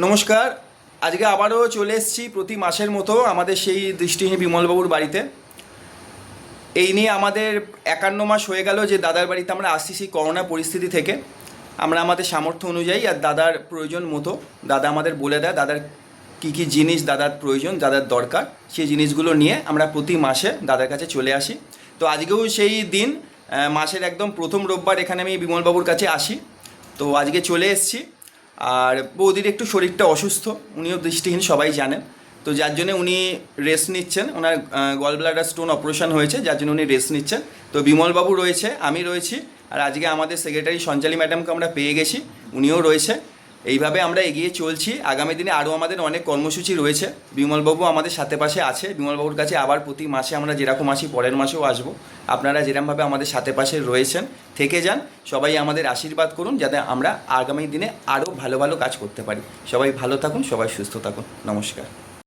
নমস্কার। আজকে আবারও চলে এসেছি প্রতি মাসের মতো আমাদের সেই দৃষ্টিহীন বিমলবাবুর বাড়িতে। এই নিয়ে আমাদের একান্ন মাস হয়ে গেল যে দাদার বাড়িতে আমরা আসছি সেই করোনা পরিস্থিতি থেকে। আমরা আমাদের সামর্থ্য অনুযায়ী আর দাদার প্রয়োজন মতো, দাদা আমাদের বলে দেয় দাদার কী কী জিনিস দাদার প্রয়োজন, দাদার দরকার, সেই জিনিসগুলো নিয়ে আমরা প্রতি মাসে দাদার কাছে চলে আসি। তো আজকেও সেই দিন মাসের একদম প্রথম রোববার এখানে আমি বিমলবাবুর কাছে আসি। তো আজকে চলে এসেছি। আর বৌদির একটু শরীরটা অসুস্থ, উনিও দৃষ্টিহীন, সবাই জানেন তো যার জন্য উনি রেস্ট নিচ্ছেন। ওনার গল ব্লাডার স্টোন অপারেশন হয়েছে, যার জন্য উনি রেস্ট নিচ্ছেন। তো বিমলবাবু রয়েছে, আমি রয়েছি। আর আজকে আমাদের সেক্রেটারি সঞ্চালী ম্যাডামকে আমরা পেয়ে গেছি, উনিও রয়েছে। এইভাবে আমরা এগিয়ে চলছি। আগামী দিনে আরও আমাদের অনেক কর্মসূচি রয়েছে। বিমলবাবু আমাদের সাথে পাশে আছে। বিমলবাবুর কাছে আবার প্রতি মাসে আমরা যেরকম আসি, পরের মাসেও আসব। আপনারা যেরকমভাবে আমাদের সাথে পাশে রয়েছেন, থেকে যান। সবাই আমাদের আশীর্বাদ করুন যাতে আমরা আগামী দিনে আরও ভালো ভালো কাজ করতে পারি। সবাই ভালো থাকুন, সবাই সুস্থ থাকুন। নমস্কার।